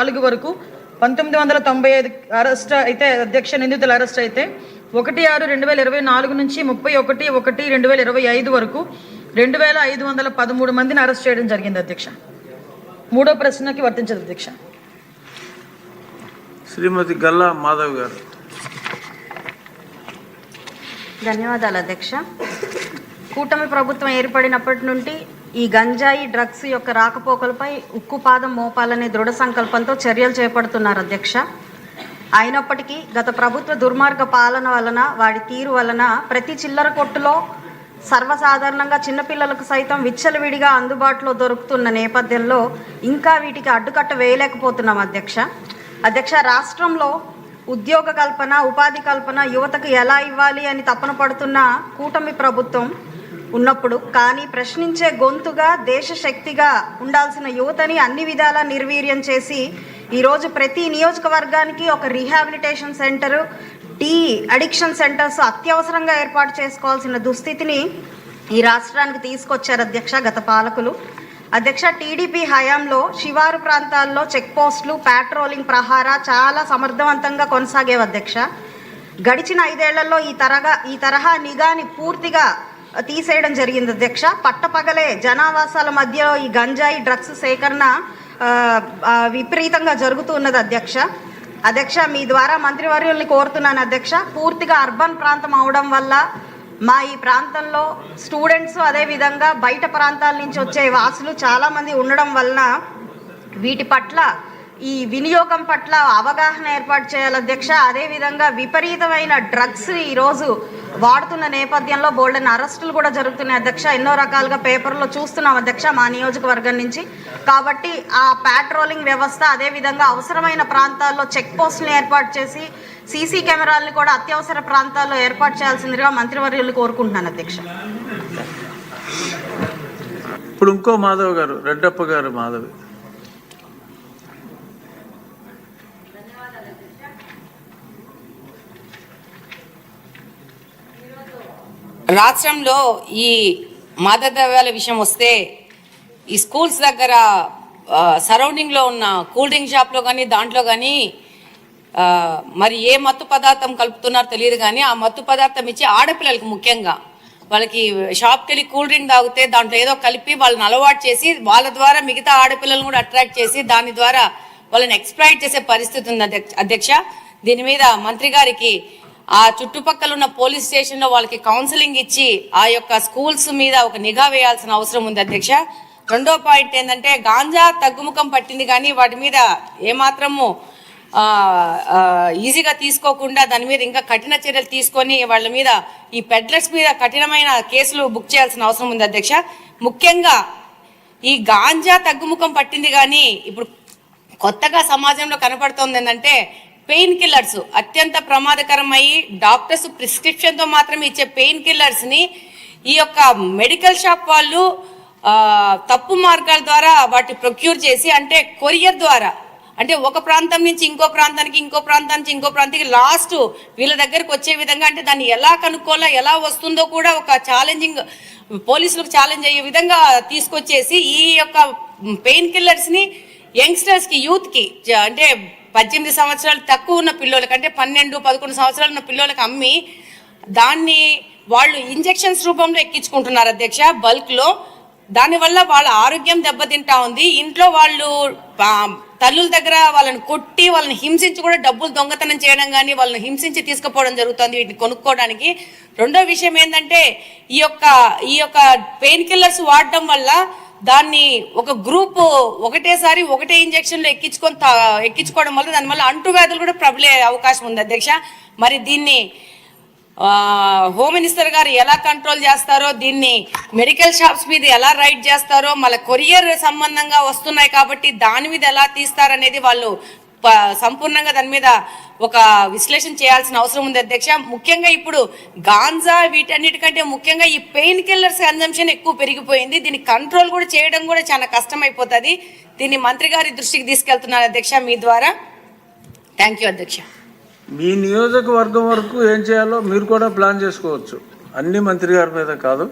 నాలుగు వరకు పంతొమ్మిది వందల తొంభై ఐదు అరెస్ట్ అయితే అధ్యక్ష నిందితులు అరెస్ట్ అయితే ఒకటి ఆరు రెండు వేల ఇరవై నాలుగు నుంచి ముప్పై ఒకటి ఒకటి రెండు వేల ఇరవై ఐదు వరకు రెండు వేల ఐదు వందల పదమూడు మందిని అరెస్ట్ చేయడం జరిగింది అధ్యక్ష. మూడో ప్రశ్నకి వర్తించదు అధ్యక్ష. శ్రీమతి గల్లా మాధవ్ గారు. ధన్యవాదాలు అధ్యక్ష. కూటమి ప్రభుత్వం ఏర్పడినప్పటి నుండి ఈ గంజాయి డ్రగ్స్ యొక్క రాకపోకలపై ఉక్కుపాదం మోపాలనే దృఢ సంకల్పంతో చర్యలు చేపడుతున్నారు అధ్యక్ష. అయినప్పటికీ గత ప్రభుత్వ దుర్మార్గ పాలన వలన వాడి తీరు వలన ప్రతి చిల్లర కొట్టులో సర్వసాధారణంగా చిన్నపిల్లలకు సైతం విచ్చలవిడిగా అందుబాటులో దొరుకుతున్న నేపథ్యంలో ఇంకా వీటికి అడ్డుకట్ట వేయలేకపోతున్నాం అధ్యక్ష. అధ్యక్ష రాష్ట్రంలో ఉద్యోగ కల్పన ఉపాధి కల్పన యువతకు ఎలా ఇవ్వాలి అని తపన పడుతున్న కూటమి ప్రభుత్వం ఉన్నప్పుడు కానీ ప్రశ్నించే గొంతుగా దేశ శక్తిగా ఉండాల్సిన యువతని అన్ని విధాలా నిర్వీర్యం చేసి ఈరోజు ప్రతి నియోజకవర్గానికి ఒక rehabilitation centre de addiction centres అత్యవసరంగా ఏర్పాటు చేసుకోవాల్సిన దుస్థితిని ఈ రాష్ట్రానికి తీసుకొచ్చారు అధ్యక్ష గత పాలకులు. అధ్యక్ష టీడీపీ హయాంలో శివారు ప్రాంతాల్లో చెక్ పోస్టులు పాట్రోలింగ్ ప్రహార చాలా సమర్థవంతంగా కొనసాగేవి అధ్యక్ష. గడిచిన ఐదేళ్ళలో ఈ తరగా ఈ తరహా నిఘాని పూర్తిగా తీసేయడం జరిగింది అధ్యక్ష. పట్టపగలే జనావాసాల మధ్య ఈ గంజాయి డ్రగ్స్ సేకరణ విపరీతంగా జరుగుతూ ఉన్నది అధ్యక్ష. అధ్యక్ష మీ ద్వారా మంత్రివర్యుల్ని కోరుతున్నాను అధ్యక్ష. పూర్తిగా అర్బన్ ప్రాంతం అవడం వల్ల మా ఈ ప్రాంతంలో స్టూడెంట్స్ అదేవిధంగా బయట ప్రాంతాల నుంచి వచ్చే వాసులు చాలామంది ఉండడం వలన వీటి పట్ల ఈ వినియోగం పట్ల అవగాహన ఏర్పాటు చేయాలి అధ్యక్ష. అదేవిధంగా విపరీతమైన డ్రగ్స్ ఈరోజు వాడుతున్న నేపథ్యంలో బోల్డెన్ అరెస్టులు కూడా జరుగుతున్నాయి అధ్యక్ష. ఎన్నో రకాలుగా పేపర్లో చూస్తున్నాం అధ్యక్ష మా నియోజకవర్గం నుంచి. కాబట్టి ఆ ప్యాట్రోలింగ్ వ్యవస్థ అదేవిధంగా అవసరమైన ప్రాంతాల్లో చెక్ పోస్టులను ఏర్పాటు చేసి సీసీ కెమెరాలను కూడా అత్యవసర ప్రాంతాల్లో ఏర్పాటు చేయాల్సిందిగా మంత్రివర్యులు కోరుకుంటున్నాను అధ్యక్ష. ఇప్పుడు ఇంకో మాధవ్ గారు రెడ్డప్ప గారు మాధవి. రాష్ట్రంలో ఈ మాదద్రవ్యాల విషయం వస్తే ఈ స్కూల్స్ దగ్గర సరౌండింగ్లో ఉన్న కూల్ డ్రింక్ షాప్లో కానీ దాంట్లో కానీ మరి ఏ మత్తు పదార్థం కలుపుతున్నారో తెలియదు కానీ ఆ మత్తు పదార్థం ఇచ్చి ఆడపిల్లలకు ముఖ్యంగా వాళ్ళకి షాప్కి వెళ్ళి కూల్ డ్రింక్ తాగితే దాంట్లో ఏదో కలిపి వాళ్ళని అలవాటు చేసి వాళ్ళ ద్వారా మిగతా ఆడపిల్లలను కూడా అట్రాక్ట్ చేసి దాని ద్వారా వాళ్ళని ఎక్స్ప్లాయిట్ చేసే పరిస్థితి ఉంది అధ్యక్ష- అధ్యక్ష. దీని మీద మంత్రి గారికి ఆ చుట్టుపక్కల ఉన్న పోలీస్ స్టేషన్లో వాళ్ళకి కౌన్సిలింగ్ ఇచ్చి ఆ యొక్క స్కూల్స్ మీద ఒక నిఘా వేయాల్సిన అవసరం ఉంది అధ్యక్ష. రెండో పాయింట్ ఏంటంటే గాంజా తగ్గుముఖం పట్టింది కానీ వాటి మీద ఏమాత్రము ఈజీగా తీసుకోకుండా దాని మీద ఇంకా కఠిన చర్యలు తీసుకొని వాళ్ళ మీద ఈ పెడ్లర్స్ మీద కఠినమైన కేసులు బుక్ చేయాల్సిన అవసరం ఉంది అధ్యక్ష. ముఖ్యంగా ఈ గాంజా తగ్గుముఖం పట్టింది కానీ ఇప్పుడు కొత్తగా సమాజంలో కనపడుతోంది ఏంటంటే పెయిన్ కిల్లర్స్ అత్యంత ప్రమాదకరమయ్యి డాక్టర్స్ ప్రిస్క్రిప్షన్తో మాత్రమే ఇచ్చే పెయిన్ కిల్లర్స్ని ఈ యొక్క మెడికల్ షాప్ వాళ్ళు తప్పు మార్గాల ద్వారా వాటి ప్రొక్యూర్ చేసి అంటే కొరియర్ ద్వారా అంటే ఒక ప్రాంతం నుంచి ఇంకో ప్రాంతానికి ఇంకో ప్రాంతం నుంచి ఇంకో ప్రాంతానికి లాస్ట్ వీళ్ళ దగ్గరకు వచ్చే విధంగా అంటే దాన్ని ఎలా కనుక్కోవాలో ఎలా వస్తుందో కూడా ఒక ఛాలెంజింగ్ పోలీసులకు ఛాలెంజ్ అయ్యే విధంగా తీసుకొచ్చేసి ఈ యొక్క పెయిన్ కిల్లర్స్ని యంగ్స్టర్స్కి యూత్కి అంటే పద్దెనిమిది సంవత్సరాలు తక్కువ ఉన్న పిల్లలకి అంటే పన్నెండు పదకొండు సంవత్సరాలు ఉన్న పిల్లలకి అమ్మి దాన్ని వాళ్ళు ఇంజెక్షన్స్ రూపంలో ఎక్కించుకుంటున్నారు అధ్యక్ష బల్క్లో దానివల్ల వాళ్ళ ఆరోగ్యం దెబ్బతింటా ఉంది. ఇంట్లో వాళ్ళు తల్లుల దగ్గర వాళ్ళని కొట్టి వాళ్ళని హింసించి కూడా డబ్బులు దొంగతనం చేయడం కానీ వాళ్ళని హింసించి తీసుకుపోవడం జరుగుతుంది వీటిని కొనుక్కోవడానికి. రెండో విషయం ఏంటంటే ఈ యొక్క ఈ యొక్క పెయిన్ కిల్లర్స్ వాడడం వల్ల దాన్ని ఒక గ్రూప్ ఒకటేసారి ఒకటే ఇంజెక్షన్లో ఎక్కించుకొని తా- ఎక్కించుకోవడం వల్ల దానివల్ల అంటువ్యాధులు కూడా ప్రబలే అవకాశం ఉంది అధ్యక్ష. మరి దీన్ని హోమ్ మినిస్టర్ గారు ఎలా కంట్రోల్ చేస్తారో దీన్ని మెడికల్ షాప్స్ మీద ఎలా రైడ్ చేస్తారో మళ్ళీ కొరియర్ సంబంధంగా వస్తున్నాయి కాబట్టి దాని మీద ఎలా తీస్తారనేది వాళ్ళు సంపూర్ణంగా దాని మీద ఒక విశ్లేషణ చేయాల్సిన అవసరం ఉంది అధ్యక్ష. ముఖ్యంగా ఇప్పుడు గాంజా వీటన్నిటికంటే ముఖ్యంగా ఈ పెయిన్ కిల్లర్స్ కన్జంప్షన్ ఎక్కువ పెరిగిపోయింది. దీన్ని కంట్రోల్ కూడా చేయడం కూడా చాలా కష్టం అయిపోతుంది దీన్ని మంత్రి గారి దృష్టికి తీసుకెళ్తున్నారు అధ్యక్ష మీ ద్వారా. థ్యాంక్ యూ అధ్యక్ష. మీ నియోజకవర్గం వరకు ఏం చేయాలో మీరు కూడా ప్లాన్ చేసుకోవచ్చు. అన్ని మంత్రి గారి మీద కాదు.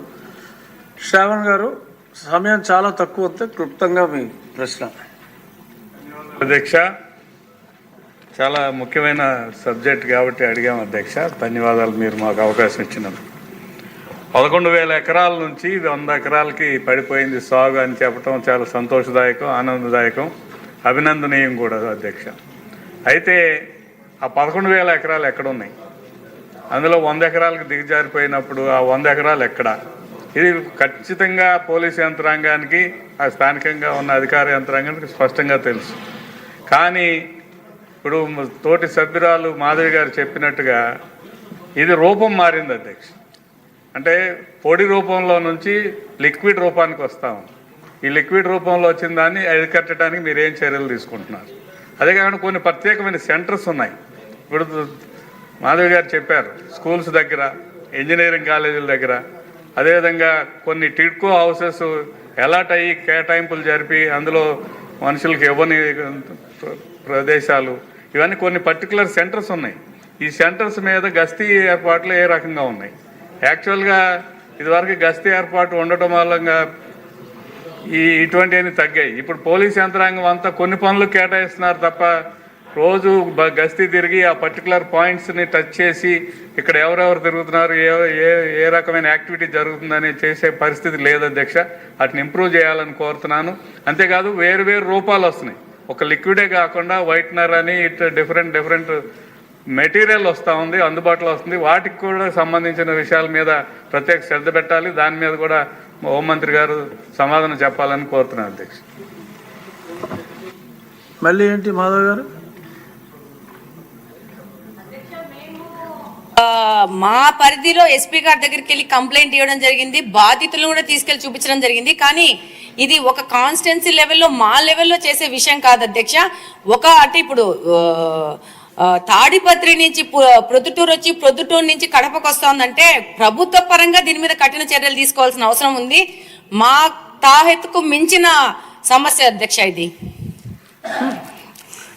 శ్రావణ్ గారు సమయం చాలా తక్కువ వస్తే క్లుప్తంగా మీ ప్రశ్న. అధ్యక్ష. చాలా ముఖ్యమైన సబ్జెక్ట్ కాబట్టి అడిగాము అధ్యక్ష. ధన్యవాదాలు మీరు మాకు అవకాశం ఇచ్చినందుకు. పదకొండు వేల ఎకరాల నుంచి వంద ఎకరాలకి పడిపోయింది సాగు అని చెప్పడం చాలా సంతోషదాయకం ఆనందదాయకం అభినందనీయం కూడా అధ్యక్ష. అయితే ఆ పదకొండు వేల ఎకరాలు ఎక్కడున్నాయి? అందులో వంద ఎకరాలకు దిగజారిపోయినప్పుడు ఆ వంద ఎకరాలు ఎక్కడ? ఇది ఖచ్చితంగా పోలీస్ యంత్రాంగానికి ఆ స్థానికంగా ఉన్న అధికార యంత్రాంగానికి స్పష్టంగా తెలుసు. కానీ ఇప్పుడు తోటి సభ్యురాలు మాధవి గారు చెప్పినట్టుగా ఇది రూపం మారింది అధ్యక్ష. అంటే పొడి రూపంలో నుంచి లిక్విడ్ రూపానికి వస్తాము ఈ లిక్విడ్ రూపంలో వచ్చిన దాన్ని అరికట్టడానికి మీరు ఏం చర్యలు తీసుకుంటున్నారు? అదే కాకుండా కొన్ని ప్రత్యేకమైన సెంటర్స్ ఉన్నాయి. ఇప్పుడు మాధవి గారు చెప్పారు స్కూల్స్ దగ్గర ఇంజనీరింగ్ కాలేజీల దగ్గర. అదేవిధంగా కొన్ని టిడ్కో హౌసెస్ ఎలాట్ అయ్యి కేటాయింపులు జరిపి అందులో మనుషులకు ఇవ్వని ప్రదేశాలు ఇవన్నీ కొన్ని పర్టికులర్ సెంటర్స్ ఉన్నాయి. ఈ సెంటర్స్ మీద గస్తీ ఏర్పాట్లు ఏ రకంగా ఉన్నాయి? యాక్చువల్గా ఇదివరకు గస్తీ ఏర్పాటు ఉండటం వల్లంగా ఈ ఇటువంటివన్నీ తగ్గాయి. ఇప్పుడు పోలీస్ యంత్రాంగం అంతా కొన్ని పనులు కేటాయిస్తున్నారు తప్ప రోజు గస్తీ తిరిగి ఆ పర్టికులర్ పాయింట్స్ని టచ్ చేసి ఇక్కడ ఎవరెవరు తిరుగుతున్నారు ఏ ఏ ఏ రకమైన యాక్టివిటీ జరుగుతుందని చేసే పరిస్థితి లేదు అధ్యక్ష వాటిని ఇంప్రూవ్ చేయాలని కోరుతున్నాను. అంతేకాదు వేరు వేరు రూపాలు వస్తున్నాయి. ఒక లిక్విడే కాకుండా వైట్నర్ అని ఇట్లా డిఫరెంట్ డిఫరెంట్ మెటీరియల్ వస్తూ ఉంది అందుబాటులో వస్తుంది. వాటికి కూడా సంబంధించిన విషయాల మీద ప్రత్యేక శ్రద్ధ పెట్టాలి. దాని మీద కూడా హోంమంత్రి గారు సమాధానం చెప్పాలని కోరుతున్నాను అధ్యక్ష. మళ్ళీ ఏంటి మాధవ్ గారు? ఆ, మా పరిధిలో ఎస్పీ గారి దగ్గరికి వెళ్ళి కంప్లైంట్ ఇవ్వడం జరిగింది. బాధితులను కూడా తీసుకెళ్ళి చూపించడం జరిగింది. కానీ ఇది ఒక కాన్స్టెన్సీ లెవెల్లో మా లెవెల్లో చేసే విషయం కాదు అధ్యక్ష. ఒక అంటే ఇప్పుడు తాడిపత్రి నుంచి ప్రొద్దుటూరు వచ్చి ప్రొద్దుటూరు నుంచి కడపకు వస్తోందంటే ప్రభుత్వ పరంగా దీని మీద కఠిన చర్యలు తీసుకోవాల్సిన అవసరం ఉంది. మా తాహెత్తుకు మించిన సమస్య అధ్యక్ష ఇది.